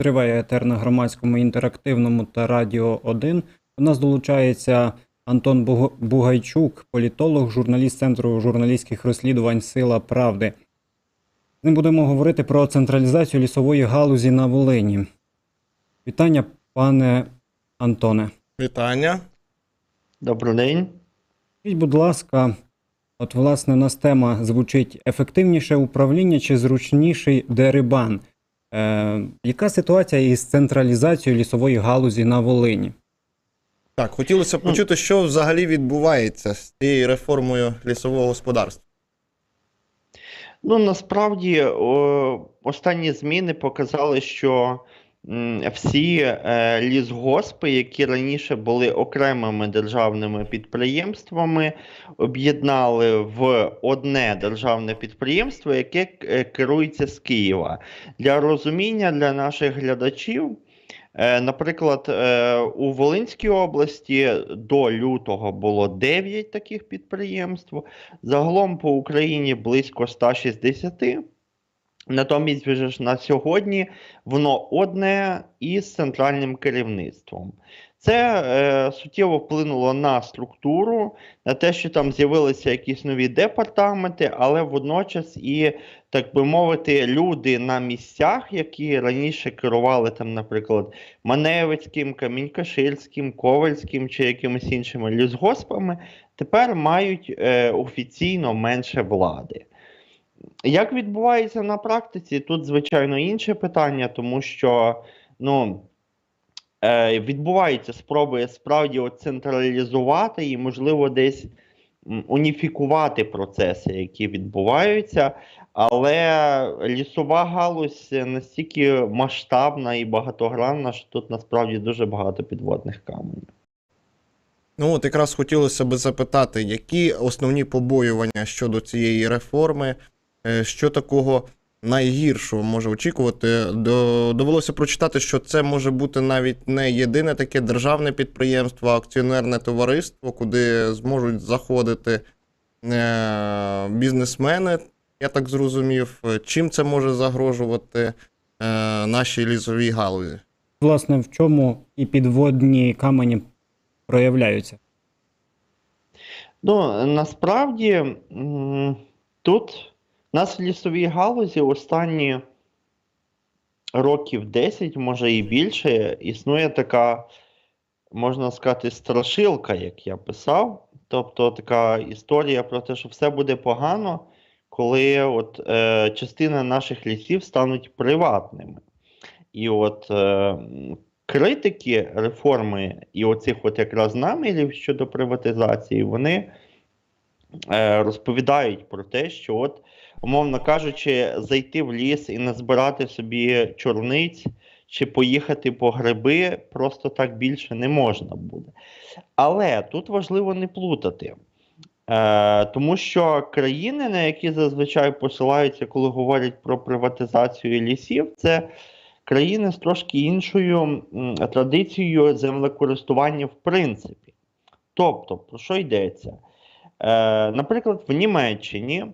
Триває етер на громадському інтерактивному та Радіо 1. До нас долучається Антон Бугайчук, політолог, журналіст Центру журналістських розслідувань Сила Правди. З ним будемо говорити про централізацію лісової галузі на Волині. Вітання, пане Антоне. Вітання. Добрий день. Скажіть, будь ласка, от власне у нас тема звучить ефективніше управління чи зручніший дерибан. Е, яка ситуація із централізацією лісової галузі на Волині? Так, хотілося б почути, що взагалі відбувається з цією реформою лісового господарства. Ну насправді останні зміни показали, що всі е, лісгоспи, які раніше були окремими державними підприємствами, об'єднали в одне державне підприємство, яке е, керується з Києва. Для розуміння для наших глядачів. Е, Наприклад, у Волинській області до лютого було 9 таких підприємств. Загалом по Україні близько 160. Натомість вже ж на сьогодні воно одне із центральним керівництвом. Це е, суттєво вплинуло на структуру, на те, що там з'явилися якісь нові департаменти, але водночас і, так би мовити, люди на місцях, які раніше керували там, наприклад, Маневицьким, Камінькаширським, Ковальським чи якимись іншими лісгоспами, тепер мають е, офіційно менше влади. Як відбувається на практиці, тут, звичайно, інше питання, тому що ну, е, відбуваються спроби справді централізувати і, можливо, десь уніфікувати процеси, які відбуваються, але лісова галузь настільки масштабна і багатогранна, що тут насправді дуже багато підводних каменів. Ну, от якраз хотілося би запитати, які основні побоювання щодо цієї реформи, що такого найгіршого може очікувати? Довелося прочитати, що це може бути навіть не єдине таке державне підприємство, а акціонерне товариство, куди зможуть заходити е, бізнесмени. Я так зрозумів, чим це може загрожувати е, нашій лісовій галузі? Власне, в чому і підводні камені проявляються? Ну, насправді тут нас в лісовій галузі останні років 10, може і більше, існує така, можна сказати, страшилка, як я писав. Тобто така історія про те, що все буде погано, коли от, е, частина наших лісів стануть приватними. І от е, критики реформи і оцих от якраз намірів щодо приватизації, вони е, розповідають про те, що от, умовно кажучи, зайти в ліс і назбирати собі чорниць чи поїхати по гриби просто так більше не можна буде. Але тут важливо не плутати. Е, тому що країни, на які зазвичай посилаються, коли говорять про приватизацію лісів, це країни з трошки іншою традицією землекористування в принципі. Тобто, про що йдеться? Е, наприклад, в Німеччині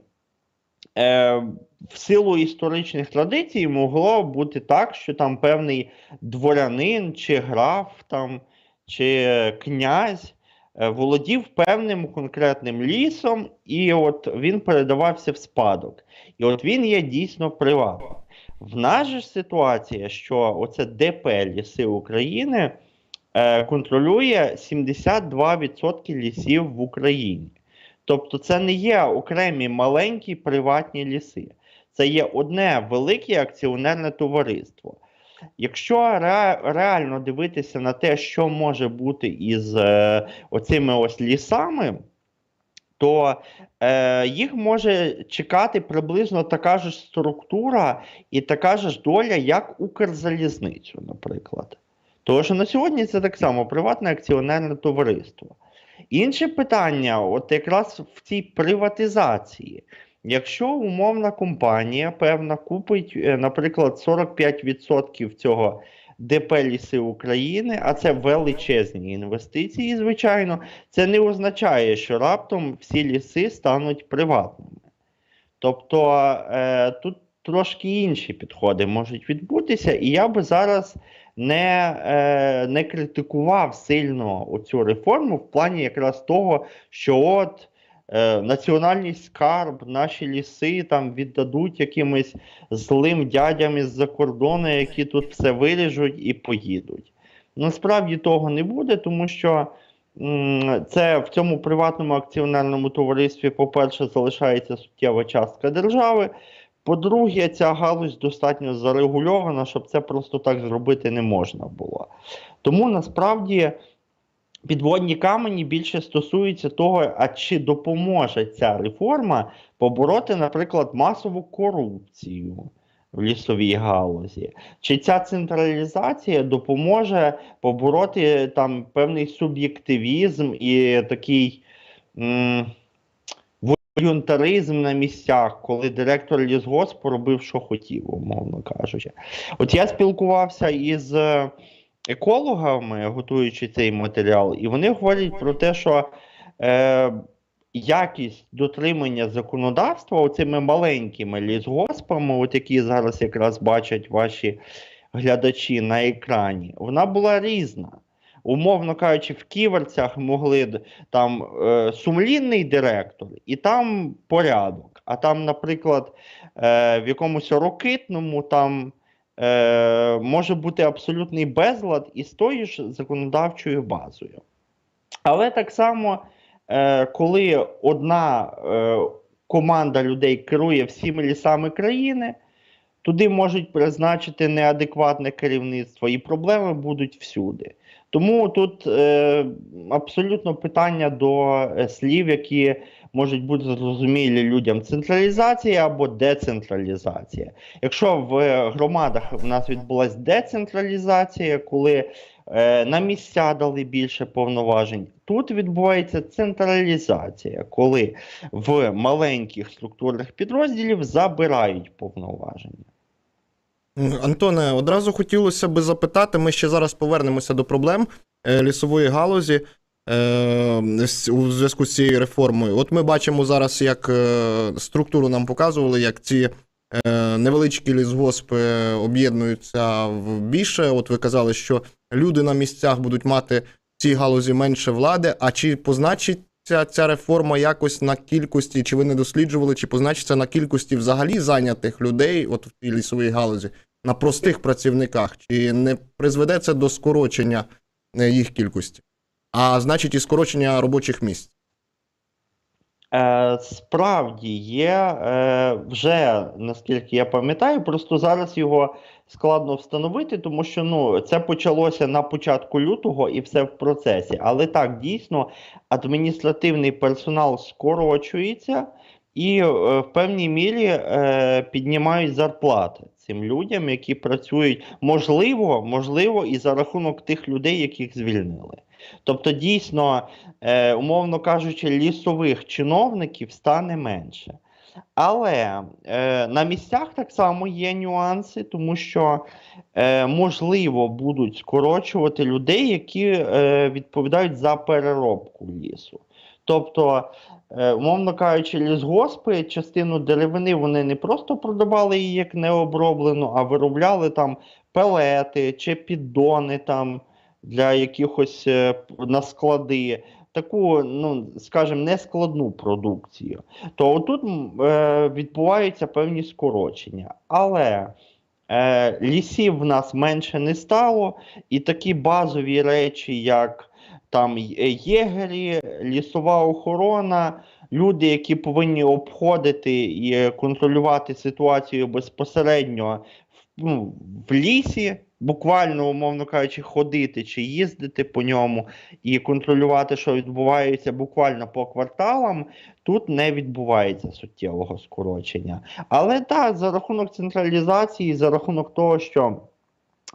е, в силу історичних традицій могло бути так, що там певний дворянин чи граф там, чи князь е, володів певним конкретним лісом, і от він передавався в спадок. І от він є дійсно приватним. В нас же ситуація, що оце ДП Ліси України е, контролює 72% лісів в Україні. Тобто це не є окремі маленькі приватні ліси. Це є одне велике акціонерне товариство. Якщо ре- реально дивитися на те, що може бути із е, оцими ось лісами, то е, їх може чекати приблизно така ж структура і така ж доля, як Укрзалізницю, наприклад. Тому що на сьогодні це так само приватне акціонерне товариство. Інше питання, от якраз в цій приватизації. Якщо умовна компанія певна купить, е, наприклад, 45% цього ДП Ліси України, а це величезні інвестиції, звичайно, це не означає, що раптом всі ліси стануть приватними. Тобто е, тут трошки інші підходи можуть відбутися, і я би зараз не, е, не критикував сильно оцю реформу в плані якраз того, що от е, національний скарб, наші ліси там віддадуть якимось злим дядям із-за кордону, які тут все виріжуть і поїдуть. Насправді того не буде, тому що це в цьому приватному акціонерному товаристві, по-перше, залишається суттєва частка держави. По-друге, ця галузь достатньо зарегульована, щоб це просто так зробити не можна було. Тому насправді підводні камені більше стосуються того, а чи допоможе ця реформа побороти, наприклад, масову корупцію в лісовій галузі. Чи ця централізація допоможе побороти там певний суб'єктивізм і такий м, волюнтаризм на місцях, коли директор лісгоспу робив, що хотів, умовно кажучи. От я спілкувався із е, екологами, готуючи цей матеріал, і вони говорять про те, що е, якість дотримання законодавства оцими маленькими лісгоспами, от які зараз якраз бачать ваші глядачі на екрані, вона була різна. Умовно кажучи, в ківерцях могли там е, сумлінний директор, і там порядок. А там, наприклад, е, в якомусь рокитному там е, може бути абсолютний безлад із тою ж законодавчою базою. Але так само, е, коли одна е, команда людей керує всіми лісами країни, туди можуть призначити неадекватне керівництво, і проблеми будуть всюди. Тому тут е, абсолютно питання до е, слів, які можуть бути зрозумілі людям: централізація або децентралізація. Якщо в громадах в нас відбулася децентралізація, коли е, на місця дали більше повноважень, тут відбувається централізація, коли в маленьких структурних підрозділів забирають повноваження. Антоне, одразу хотілося би запитати, ми ще зараз повернемося до проблем е, лісової галузі е, у зв'язку з цією реформою. От ми бачимо зараз, як е, структуру нам показували, як ці невеличкі лісгоспи об'єднуються в більше. От ви казали, що люди на місцях будуть мати в цій галузі менше влади. А чи позначиться ця реформа якось на кількості, чи ви не досліджували, чи позначиться на кількості взагалі зайнятих людей от в цій лісовій галузі? На простих працівниках, чи не призведе це до скорочення е, їх кількості, а значить і скорочення робочих місць. Е, справді є е, вже, наскільки я пам'ятаю, просто зараз його складно встановити, тому що ну, це почалося на початку лютого і все в процесі. Але так, дійсно, адміністративний персонал скорочується і в певній мірі піднімають зарплати цим людям, які працюють, можливо, можливо, і за рахунок тих людей, яких звільнили. Тобто, дійсно, е, умовно кажучи, лісових чиновників стане менше. Але е, на місцях так само є нюанси, тому що е, можливо будуть скорочувати людей, які е, відповідають за переробку лісу. Тобто, е, умовно кажучи, лісгоспи частину деревини вони не просто продавали її як необроблену, а виробляли там пелети чи піддони там для якихось е, на склади. Таку, ну скажімо, нескладну продукцію, то отут е, відбуваються певні скорочення. Але е, лісів в нас менше не стало, і такі базові речі, як там е, єгері, лісова охорона, люди, які повинні обходити і е, контролювати ситуацію безпосередньо в, ну, в лісі, буквально, умовно кажучи, ходити чи їздити по ньому і контролювати, що відбувається буквально по кварталам, тут не відбувається суттєвого скорочення. Але так, за рахунок централізації, за рахунок того, що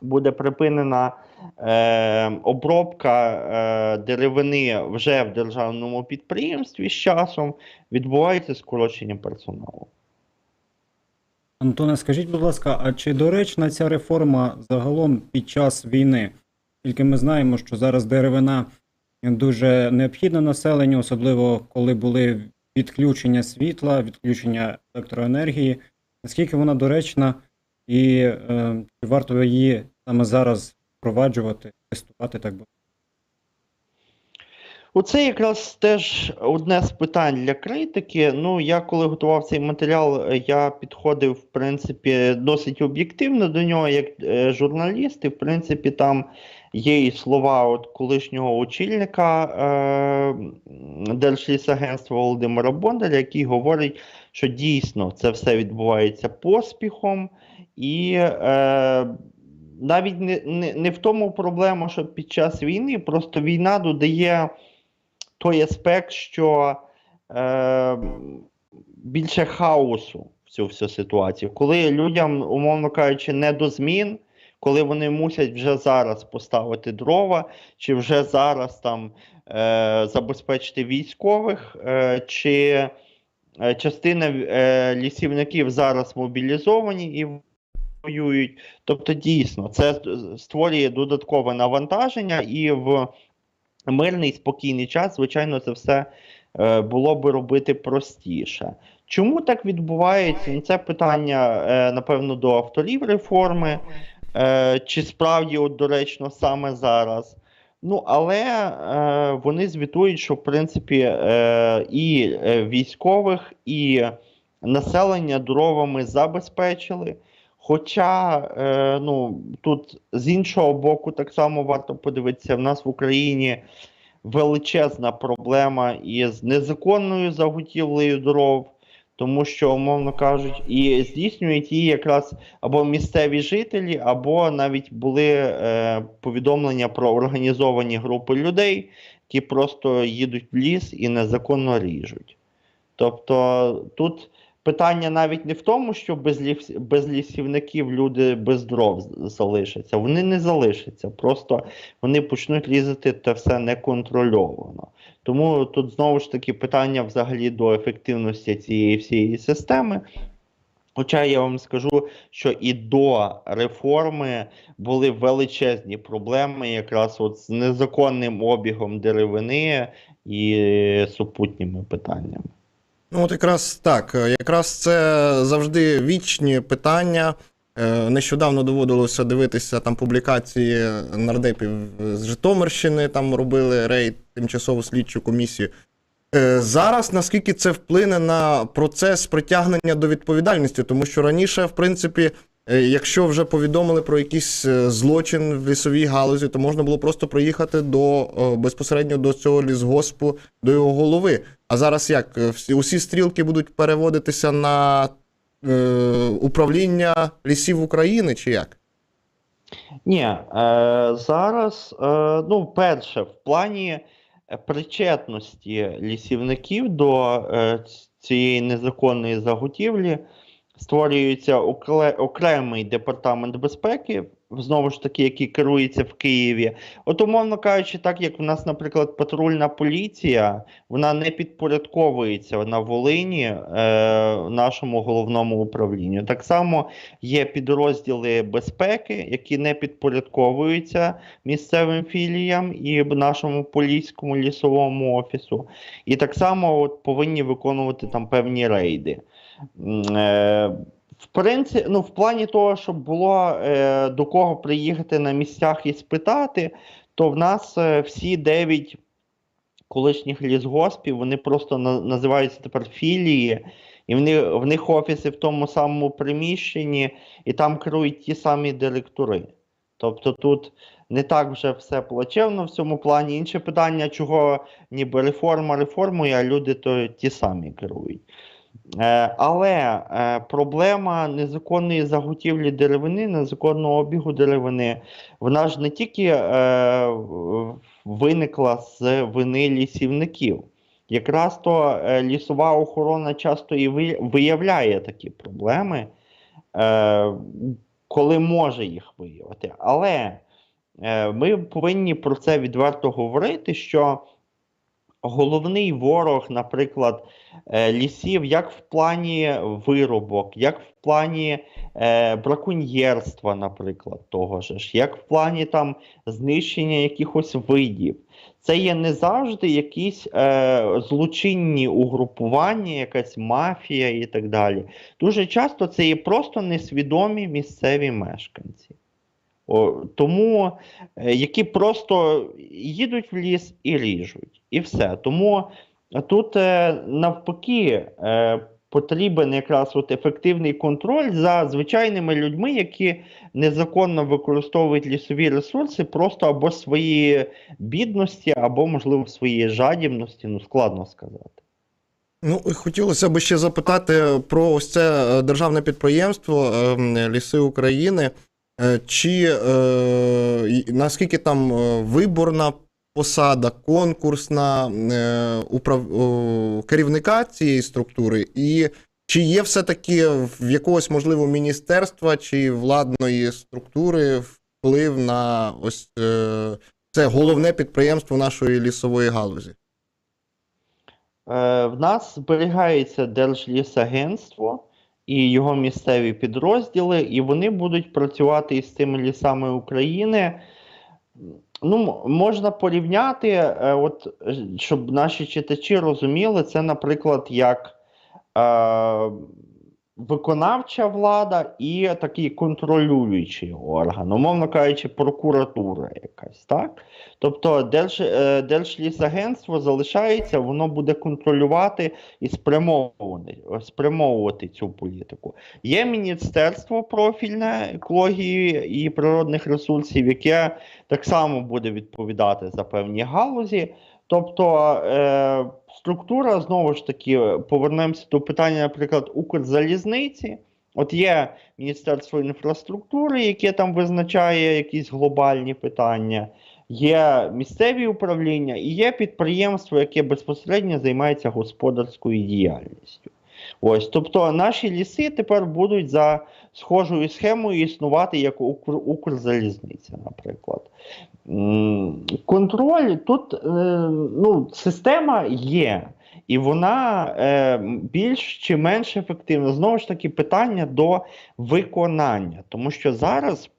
буде припинена е, обробка е, деревини вже в державному підприємстві з часом, відбувається скорочення персоналу. Антоне, скажіть, будь ласка, а чи доречна ця реформа загалом під час війни? Тільки ми знаємо, що зараз деревина дуже необхідна населенню, особливо коли були відключення світла, відключення електроенергії. наскільки вона доречна, і е, чи варто її саме зараз впроваджувати, тестувати, так би. Оце якраз теж одне з питань для критики. Ну, я коли готував цей матеріал, я підходив, в принципі, досить об'єктивно до нього, як е, журналіст, і в принципі, там є і слова от колишнього очільника е, Держлісагентства Володимира Бондаря, який говорить, що дійсно це все відбувається поспіхом, і е, навіть не, не, не в тому проблема, що під час війни просто війна додає той аспект, що е, більше хаосу в цю всю ситуацію. Коли людям, умовно кажучи, не до змін, коли вони мусять вже зараз поставити дрова, чи вже зараз там е, забезпечити військових, е, чи е, частина е, лісівників зараз мобілізовані і воюють. Тобто, дійсно, це створює додаткове навантаження і в мирний спокійний час, звичайно, це все е, було би робити простіше. Чому так відбувається? Ну, Це питання, е, напевно, до авторів реформи, е, чи справді от доречно саме зараз. Ну, але е, вони звітують, що в принципі е, і військових, і населення дровами забезпечили. Хоча е, ну, тут з іншого боку, так само варто подивитися, в нас в Україні величезна проблема із незаконною заготівлею дров, тому що, умовно кажуть, і здійснюють її якраз або місцеві жителі, або навіть були е, повідомлення про організовані групи людей, які просто їдуть в ліс і незаконно ріжуть. Тобто тут питання навіть не в тому, що без, ліс, без лісівників люди без дров залишаться. Вони не залишаться, просто вони почнуть різати це все неконтрольовано. Тому тут знову ж таки питання взагалі до ефективності цієї всієї системи. Хоча я вам скажу, що і до реформи були величезні проблеми якраз от з незаконним обігом деревини і супутніми питаннями. Ну, от якраз так. е, Якраз це завжди вічні питання. Е, Нещодавно доводилося дивитися там публікації нардепів з Житомирщини, там робили рейд тимчасову слідчу комісію. Е, Зараз наскільки це вплине на процес притягнення до відповідальності, тому що раніше, в принципі, якщо вже повідомили про якийсь злочин в лісовій галузі, то можна було просто приїхати до безпосередньо до цього лісгоспу, до його голови. А зараз як? Е, Всі, усі стрілки будуть переводитися на е, управління лісів України, чи як? Ні, е, зараз, е, ну, перше, в плані е, причетності лісівників до е, цієї незаконної заготівлі створюється окремий департамент безпеки, знову ж таки, який керується в Києві. От, умовно кажучи, так як у нас, наприклад, патрульна поліція, вона не підпорядковується на Волині е, нашому головному управлінню. Так само є підрозділи безпеки, які не підпорядковуються місцевим філіям і нашому поліському лісовому офісу. І так само от, повинні виконувати там певні рейди. Е, в принципі, ну, в плані того, щоб було е, до кого приїхати на місцях і спитати, то в нас е, всі дев'ять колишніх лісгоспів, вони просто на, називаються тепер філії, і вони, в них офіси в тому самому приміщенні, і там керують ті самі директори. Тобто тут не так вже все плачевно в цьому плані. Інше питання, чого ніби реформа реформою, а люди то ті самі керують. Е, але е, проблема незаконної заготівлі деревини, незаконного обігу деревини, вона ж не тільки е, виникла з вини лісівників. Якраз то лісова охорона часто і виявляє такі проблеми, коли може їх виявити. Але ми повинні про це відверто говорити, що головний ворог, наприклад, е, лісів, як в плані виробок, як в плані е, браконьєрства, наприклад, того ж, як в плані там знищення якихось видів. Це є не завжди якісь е, злочинні угрупування, якась мафія і так далі. Дуже часто це є просто несвідомі місцеві мешканці. Тому е, які просто їдуть в ліс і ріжуть, і все. Тому тут е, навпаки е, потрібен якраз от ефективний контроль за звичайними людьми, які незаконно використовують лісові ресурси, просто або свої бідності, або, можливо, своєї жадібності, ну складно сказати. Ну, хотілося б ще запитати про ось це державне підприємство е, Ліси України. Е, Чи е, наскільки там е, виборна посада, конкурсна е, управ... о, керівника цієї структури, і чи є все-таки в якогось, можливо, міністерства чи владної структури вплив на ось е, це головне підприємство нашої лісової галузі? Е, В нас зберігається Держлісагентство і його місцеві підрозділи, і вони будуть працювати із тими лісами України. Ну, можна порівняти, е, от, е, щоб наші читачі розуміли, це, наприклад, як е, виконавча влада і такий контролюючий орган, умовно кажучи, прокуратура якась, так? Тобто Держ, е, Держлісагентство залишається, воно буде контролювати і спрямовувати, спрямовувати цю політику. Є Міністерство профільне екології і природних ресурсів, яке так само буде відповідати за певні галузі. Тобто е, структура, знову ж таки, повернемося до питання, наприклад, Укрзалізниці. От є Міністерство інфраструктури, яке там визначає якісь глобальні питання, є місцеві управління і є підприємство, яке безпосередньо займається господарською діяльністю. Ось, тобто наші ліси тепер будуть за схожою схемою існувати як Укр, Укрзалізниця, наприклад. Контроль тут е, ну, система є, і вона е, більш чи менш ефективна. Знову ж таки, питання до виконання, тому що зараз.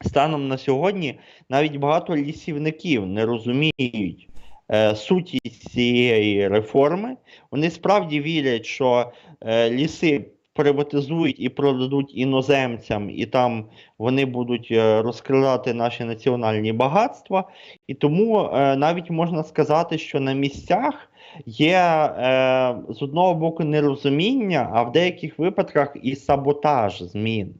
Станом на сьогодні навіть багато лісівників не розуміють суті цієї реформи. Вони справді вірять, що е, ліси приватизують і продадуть іноземцям, і там вони будуть е, розкрадати наші національні багатства. І тому е, навіть можна сказати, що на місцях є е, з одного боку нерозуміння, а в деяких випадках і саботаж змін.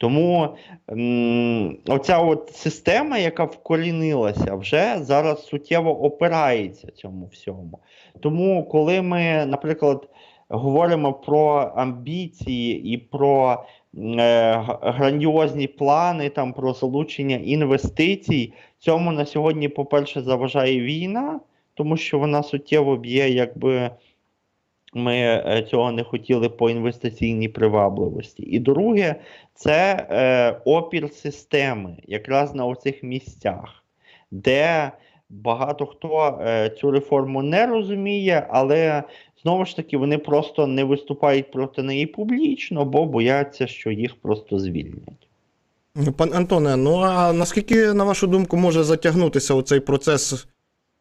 Тому м, оця от система, яка вкорінилася, вже зараз суттєво опирається цьому всьому. Тому, коли ми, наприклад, говоримо про амбіції і про е, грандіозні плани, там, про залучення інвестицій, цьому на сьогодні, по-перше, заважає війна, тому що вона суттєво б'є, якби ми е, цього не хотіли по інвестиційній привабливості. І друге, це е, опір системи, якраз на оцих місцях, де багато хто е, цю реформу не розуміє, але знову ж таки вони просто не виступають проти неї публічно, бо бояться, що їх просто звільнять. Пан Антоне, ну а наскільки, на вашу думку, може затягнутися оцей процес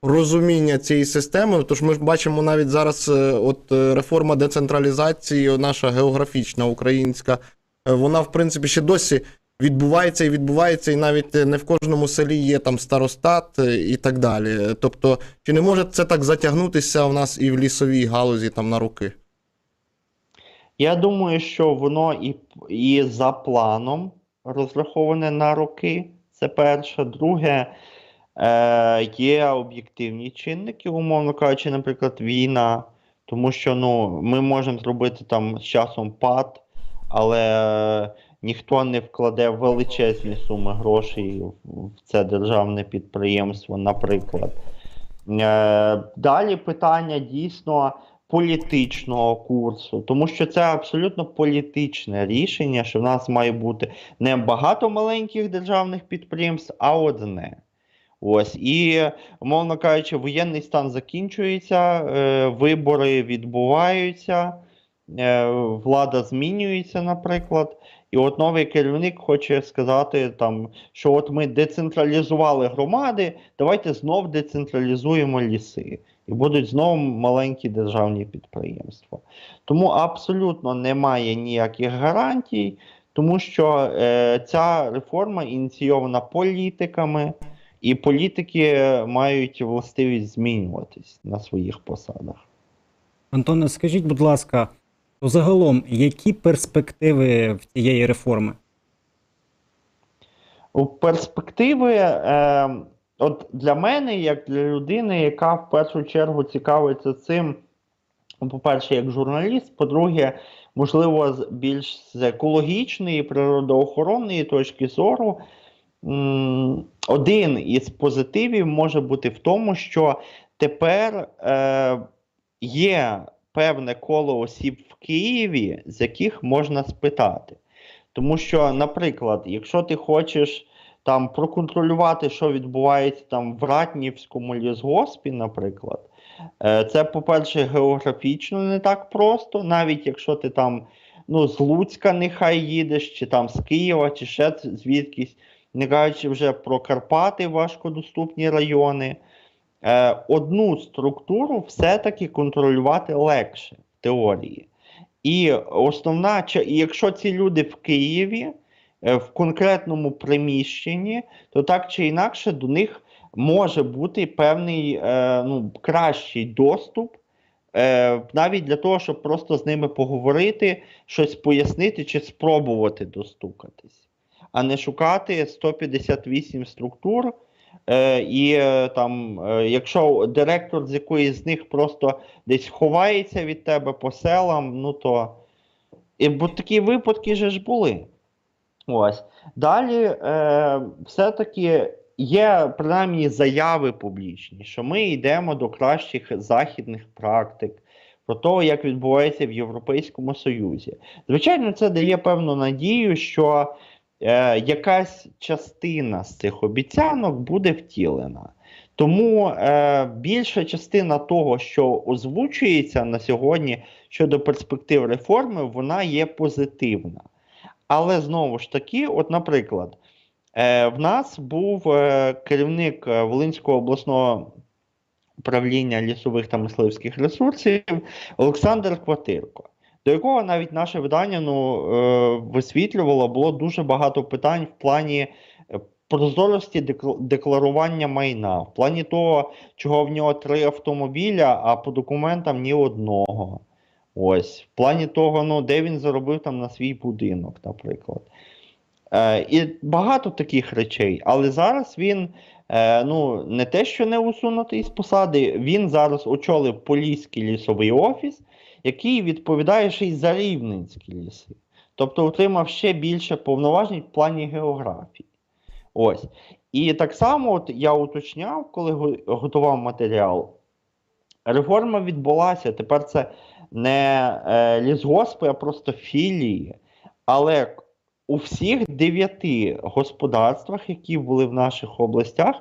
розуміння цієї системи? Тож ми ж бачимо навіть зараз е, от е, реформа децентралізації, наша географічна українська, е, вона, в принципі, ще досі відбувається і відбувається, і навіть не в кожному селі є там старостат і так далі. Тобто, чи не може це так затягнутися в нас і в лісовій галузі там на роки? Я думаю, що воно і, і за планом розраховане на роки. Це перше. Друге, е, є об'єктивні чинники, умовно кажучи, наприклад, війна. Тому що ну, ми можемо зробити там з часом пад, але ніхто не вкладе величезні суми грошей в це державне підприємство, наприклад. Е, Далі питання дійсно політичного курсу, тому що це абсолютно політичне рішення, що в нас має бути не багато маленьких державних підприємств, а одне. Ось і, умовно кажучи, воєнний стан закінчується, е, вибори відбуваються, е, влада змінюється, наприклад. І от новий керівник хоче сказати, там, що от ми децентралізували громади, давайте знов децентралізуємо ліси. І будуть знову маленькі державні підприємства. Тому абсолютно немає ніяких гарантій, тому що е, ця реформа ініційована політиками, і політики мають властивість змінюватись на своїх посадах. Антоне, скажіть, будь ласка, загалом, які перспективи в цієї реформи? У перспективи, е, от для мене, як для людини, яка в першу чергу цікавиться цим, ну, по-перше, як журналіст, по-друге, можливо, більш з екологічної, природоохоронної точки зору, один із позитивів може бути в тому, що тепер е, є певне коло осіб в Києві, з яких можна спитати. Тому що, наприклад, якщо ти хочеш там проконтролювати, що відбувається там в Ратнівському лісгоспі, наприклад, е, це, по-перше, географічно не так просто, навіть якщо ти там ну, з Луцька нехай їдеш, чи там з Києва, чи ще звідкись, не кажучи вже про Карпати, важкодоступні райони. Е, Одну структуру все-таки контролювати легше в теорії. І основна, якщо ці люди в Києві, е, в конкретному приміщенні, то так чи інакше до них може бути певний е, ну, кращий доступ, е, навіть для того, щоб просто з ними поговорити, щось пояснити чи спробувати достукатись, а не шукати 158 структур. Е, і е, там, е, якщо директор з якоїсь з них просто десь ховається від тебе по селам, ну то. І, бо такі випадки же ж були. Ось. Далі е, все-таки є принаймні заяви публічні, що ми йдемо до кращих західних практик, про те, як відбувається в Європейському Союзі. Звичайно, це дає певну надію, що е, якась частина з цих обіцянок буде втілена. Тому е, більша частина того, що озвучується на сьогодні щодо перспектив реформи, вона є позитивна. Але знову ж таки, от, наприклад, е, в нас був е, керівник е, Волинського обласного управління лісових та мисливських ресурсів Олександр Кватирко, до якого навіть наше видання ну, е, висвітлювало, було дуже багато питань в плані е, прозорості декларування майна, в плані того, чого в нього три автомобіля, а по документам ні одного. Ось, в плані того, ну, де він заробив там на свій будинок, наприклад. Е, і багато таких речей. Але зараз він е, ну, не те, що не усунутий з посади, він зараз очолив Поліський лісовий офіс, який відповідає ще й за рівненські ліси. Тобто отримав ще більше повноважень в плані географії. Ось. І так само от я уточняв, коли готував матеріал. Реформа відбулася. Тепер це не е, лісгоспи, а просто філії. Але у всіх дев'яти господарствах, які були в наших областях,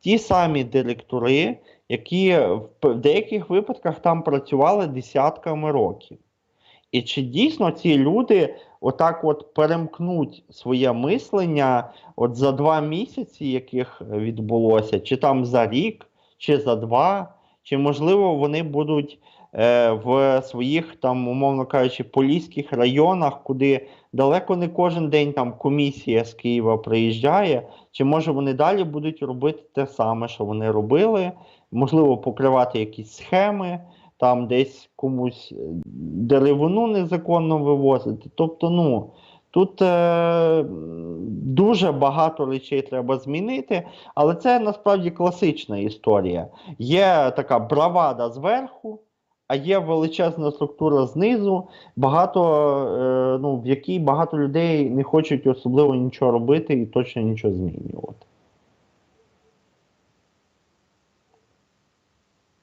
ті самі директори, які в деяких випадках там працювали десятками років. І чи дійсно ці люди отак от перемкнуть своє мислення от за два місяці, яких відбулося, чи там за рік, чи за два, чи можливо вони будуть е, в своїх там, умовно кажучи, поліських районах, куди далеко не кожен день там комісія з Києва приїжджає, чи може вони далі будуть робити те саме, що вони робили, можливо, покривати якісь схеми, там десь комусь е, деревину незаконно вивозити. Тобто, ну. Тут е, дуже багато речей треба змінити, але це насправді класична історія. Є така бравада зверху, а є величезна структура знизу, багато, е, ну, в якій багато людей не хочуть особливо нічого робити і точно нічого змінювати.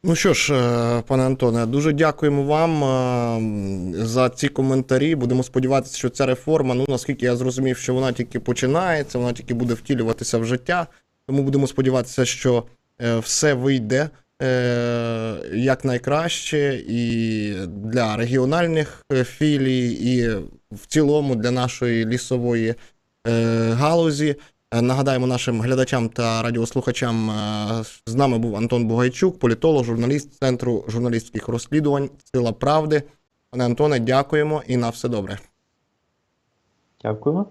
Ну що ж, е, пане Антоне, дуже дякуємо вам е, за ці коментарі. Будемо сподіватися, що ця реформа, ну наскільки я зрозумів, що вона тільки починається, вона тільки буде втілюватися в життя. Тому будемо сподіватися, що е, все вийде е, якнайкраще і для регіональних філій, і в цілому для нашої лісової галузі. Е, Нагадаємо нашим глядачам та радіослухачам, е, з нами був Антон Бугайчук, політолог, журналіст Центру журналістських розслідувань Сила Правди. Пане Антоне, дякуємо і на все добре. Дякую.